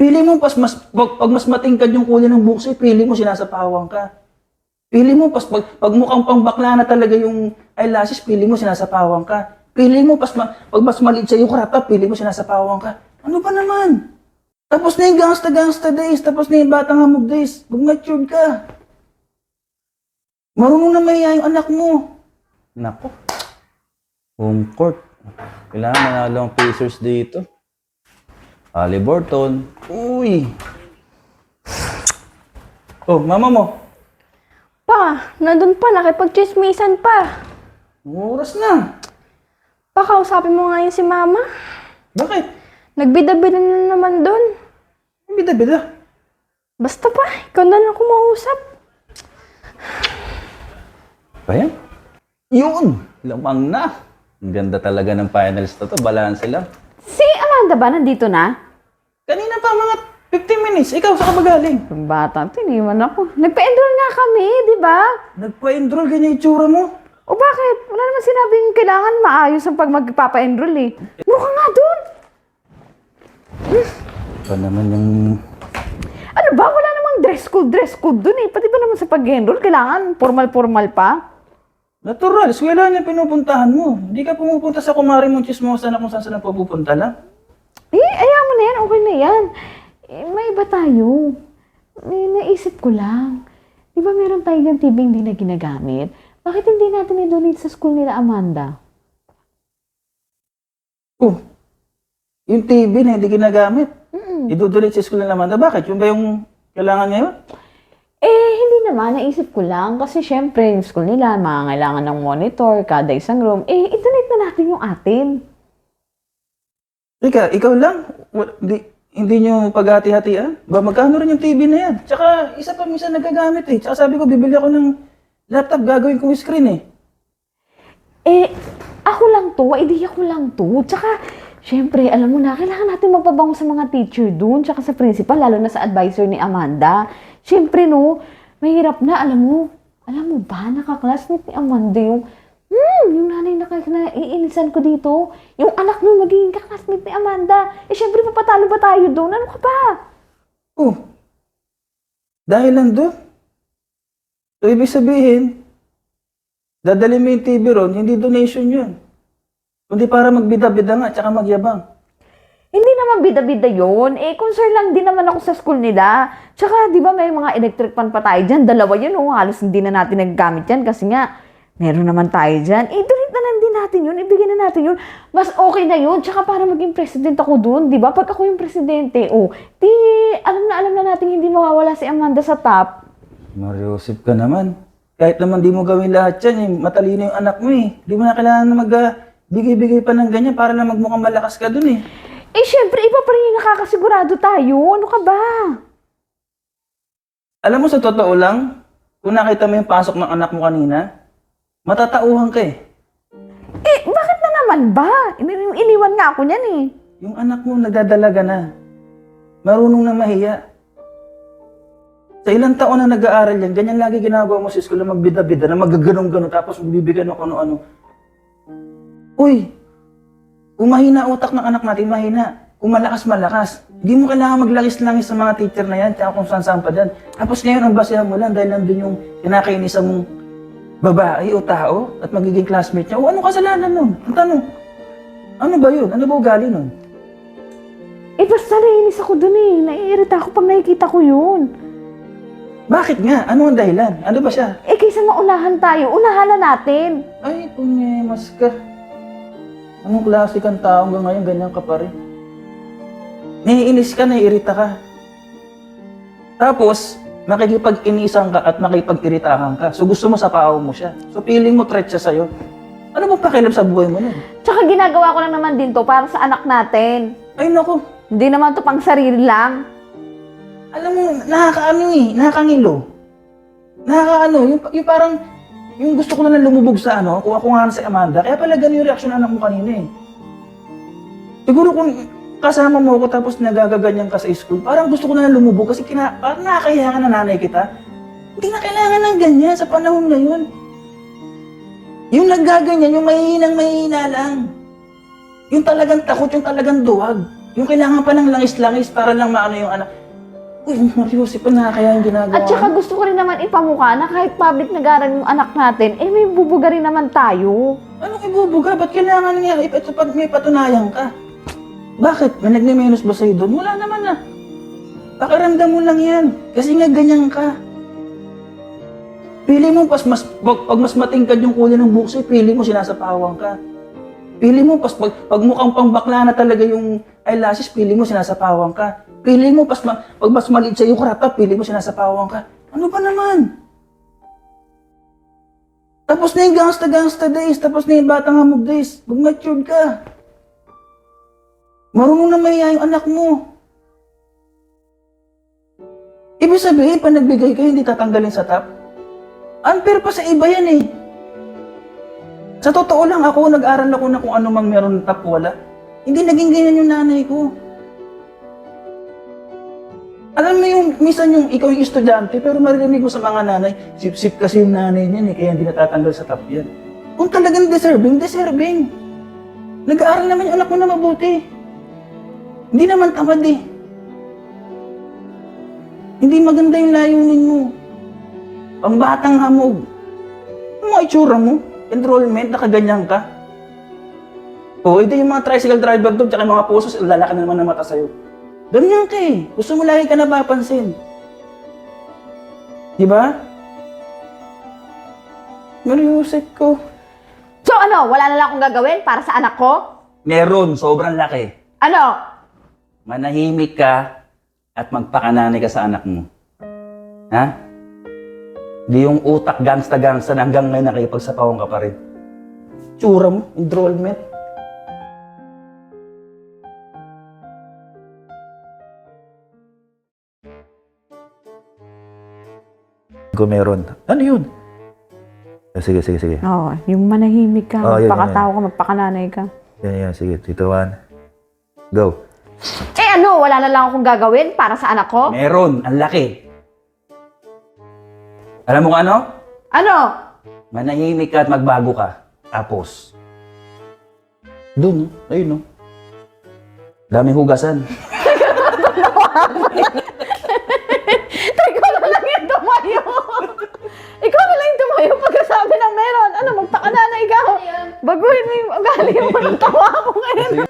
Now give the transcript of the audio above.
Pili mo, pas mas, pag, pag mas matingkad yung kulay ng sa'yo, pili mo, sinasapawang ka. Pili mo, pas, pag, pag mukhang pangbakla na talaga yung eyelashes, pili mo, sinasapawang ka. Pili mo, pas, ma- pag mas maliit sa'yo top, pili mo, sinasapawang ka. Ano ba naman? Tapos na yung gangsta-gangsta days, tapos na yung batang hamog days. Mag-matured ka. Marunong na mahiya yung anak mo. Nako. Home court. Kailangan manalo ang Pacers dito. Ali Burton. Uy. Oh, mama mo. Pa, nandun pa, nakipag-chismisan pa. Oras na. Pakausapin mo ngayon si mama. Bakit? Nagbida-bida na naman dun. Bida-bida. Basta pa, ikaw na lang kumausap. Ba yan? Yun! Lamang na. Ang ganda talaga ng finals na to. Balance lang. Si Amanda ba nandito na? Kanina pa mga 15 minutes. Ikaw, saan ka ba galing? Bata, tiniwan ako. Nagpa-enroll nga kami, di ba? Nagpa-enroll ganyan itsura mo. O bakit? Wala naman sinabing kailangan maayos ang pag magpapa-enroll eh. Mukha nga dun! Ba naman yung... Ano ba? Wala namang dress code, dress code dun eh. Pati ba naman sa pag-enroll, kailangan formal-formal pa? Natural, eskwela niya pinupuntahan mo. Hindi ka pumupunta sa kumari mong chismosa na kung saan saan pupunta lang. Eh, ayaw mo na yan. Okay na yan. Eh, may iba tayo. Eh, naisip ko lang. Di ba meron tayo yung TV hindi na ginagamit? Bakit hindi natin i-donate sa school nila, Amanda? Oh, yung TV na hindi ginagamit. Mm-mm. Idudulit sa school na naman. Ah, Bakit? Yun ba yung kailangan ngayon? Eh, hindi naman. Naisip ko lang. Kasi syempre, yung school nila, mangangailangan ng monitor, kada isang room. Eh, i-donate na natin yung atin. Ika, ikaw lang? Wal- Hindi, hindi nyo paghati-hatian? Ba, magkano rin yung TV na yan? Tsaka, isa pa minsan nagagamit eh. Tsaka sabi ko, bibili ako ng laptop, gagawin kong screen eh. Eh, ako lang to. Idea ko lang to. Tsaka, syempre, alam mo na, kailangan natin magpabango sa mga teacher dun, tsaka sa principal, lalo na sa advisor ni Amanda. Syempre, no, mahirap na, alam mo, alam mo ba, nakaklasmate ni Amanda yung, hmm, yung nanay na kaya na iinisan ko dito, yung anak mo magiging kaklasmate ni Amanda. Eh, syempre, papatalo ba tayo doon? Ano ka ba? Oh, dahil lang doon. So, ibig sabihin, dadali mo yung TV ron, hindi donation yun. Kundi para magbida-bida nga, tsaka magyabang. Hindi naman bida-bida yon. Eh, concern lang din naman ako sa school nila. Tsaka, di ba may mga electric pan pa tayo dyan? Dalawa yun, oh. Halos hindi na natin nagagamit yan kasi nga, meron naman tayo dyan. Eh, donate na lang din natin yun. Ibigay na natin yun. Mas okay na yun. Tsaka para maging president ako dun, di ba? Pag ako yung presidente, oh, di, alam na alam na natin hindi mawawala si Amanda sa top. Mariusip ka naman. Kahit naman di mo gawin lahat yan, eh, matalino yung anak mo eh. Di mo na kailangan na mag bigay-bigay pa ng ganyan para na magmukhang malakas ka dun eh. Eh, syempre, iba pa rin yung nakakasigurado tayo. Ano ka ba? Alam mo sa totoo lang, kung nakita mo yung pasok ng anak mo kanina, matatauhan ka eh. Eh, bakit na naman ba? Ini- iniwan nga ako niyan eh. Yung anak mo nagdadalaga na. Marunong na mahiya. Sa ilang taon na nag-aaral yan, ganyan lagi ginagawa mo sa school na magbida-bida, na magaganong-ganon, tapos magbibigyan ng ano-ano. Uy, kung mahina utak ng anak natin, mahina. Kung malakas, malakas. Hindi mo kailangan maglangis-langis sa mga teacher na yan, tsaka kung saan-saan pa dyan. Tapos ngayon, ang basehan mo lang dahil nandun yung kinakainisan mong babae o tao at magiging classmate niya. O ano kasalanan nun? Ang tanong, ano ba yun? Ano ba ugali nun? Eh, basta naiinis ako dun eh. Naiirita ako pag nakikita ko yun. Bakit nga? Ano ang dahilan? Ano ba siya? Eh, kaysa maunahan tayo, unahan na natin. Ay, punyemas ka. Anong klase kang tao hanggang ngayon, ganyan ka pa rin. Naiinis ka, naiirita ka. Tapos, makikipag-inisan ka at makipag-iritahan ka. So gusto mo sa pao mo siya. So feeling mo threat siya sa'yo. Ano ba pakialam sa buhay mo nun? Tsaka ginagawa ko lang naman din to para sa anak natin. Ay naku, Hindi naman to pang sarili lang. alam mo, nakakaano eh, nakakangilo. Nakakaano, yung, yung parang, yung gusto ko na lang lumubog sa ano, kung ako nga si Amanda, kaya pala ganun yung reaksyon ng anak mo kanina eh. Siguro kung kasama mo ako tapos nagagaganyan ka sa school, parang gusto ko na lang lumubog kasi kina, parang nakakahiya ka na nanay kita. Hindi na kailangan ng ganyan sa panahon na yun. Yung naggaganyan, yung mahihinang mahihina lang. Yung talagang takot, yung talagang duwag. Yung kailangan pa ng langis-langis para lang maano yung anak. Uy, Mariusip, pa nakakaya yung ginagawa At saka gusto ko rin naman ipamukha na kahit public nag-aaral yung anak natin, eh may bubuga rin naman tayo. Anong ibubuga? Ba't kailangan nga ito pag may patunayan ka? Bakit? May nagme-menos ba sa'yo doon? Wala naman na. Pakiramdam mo lang yan. Kasi nga ganyan ka. Pili mo pas mas pag, pag mas matingkad yung kulay ng buhok sa'yo, pili mo sinasapawang ka. Pili mo pas pag, pag mukhang pangbakla na talaga yung eyelashes, pili mo sinasapawang ka. Pili mo pas ma- pag mas maliit sa'yo yung top, pili mo sinasapawang ka. Ano ba naman? Tapos na yung gangsta-gangsta days, tapos na yung batang hamog days. Mag-matured ka. Marunong na mahiya yung anak mo. Ibig sabihin, pag nagbigay ka, hindi tatanggalin sa top. Unfair pa sa iba yan eh. Sa totoo lang ako, nag-aral ako na kung ano mang meron top wala. Hindi naging ganyan yung nanay ko. Alam mo yung, minsan yung ikaw yung estudyante, pero maririnig mo sa mga nanay, sip-sip kasi yung nanay niyan eh, kaya hindi natatanggal sa top yan. Kung talagang deserving, deserving. Nag-aaral naman yung anak mo na mabuti. Hindi naman tamad eh. Hindi maganda yung layunin mo. Ang batang hamog. Ang mga itsura mo, enrollment, nakaganyan ka. O, ito yung mga tricycle driver doon, tsaka yung mga pusos, lalaki na naman ng mata sa'yo. Ganyan ka eh. Gusto mo lagi ka napapansin. Di ba? Mariusip ko. So ano, wala na lang akong gagawin para sa anak ko? Meron, sobrang laki. Ano? Manahimik ka at magpakananay ka sa anak mo. Ha? Di yung utak gangsta-gangsta na hanggang ngayon nakipagsapawan ka pa rin. Tsura mo, enrollment. Kung meron. Ano yun? Eh, Sige, sige, sige. Oo, yung manahimik ka, Oo, yun, magpakatao ka, magpakananay ka. Yan, yan. Sige, Tito Juan. Go. Eh ano, wala na lang akong gagawin para sa anak ko? Meron. Ang laki. Alam mo kung ano? Ano? Manahimik ka at magbago ka. Tapos, doon, ayun, no? Daming hugasan. Ikaw na lang yung tumayo. Ikaw na lang yung tumayo pagkasabi ng meron. Ano, magpakananay ka. Baguhin mo yung ugali mo ng tawa ko ngayon.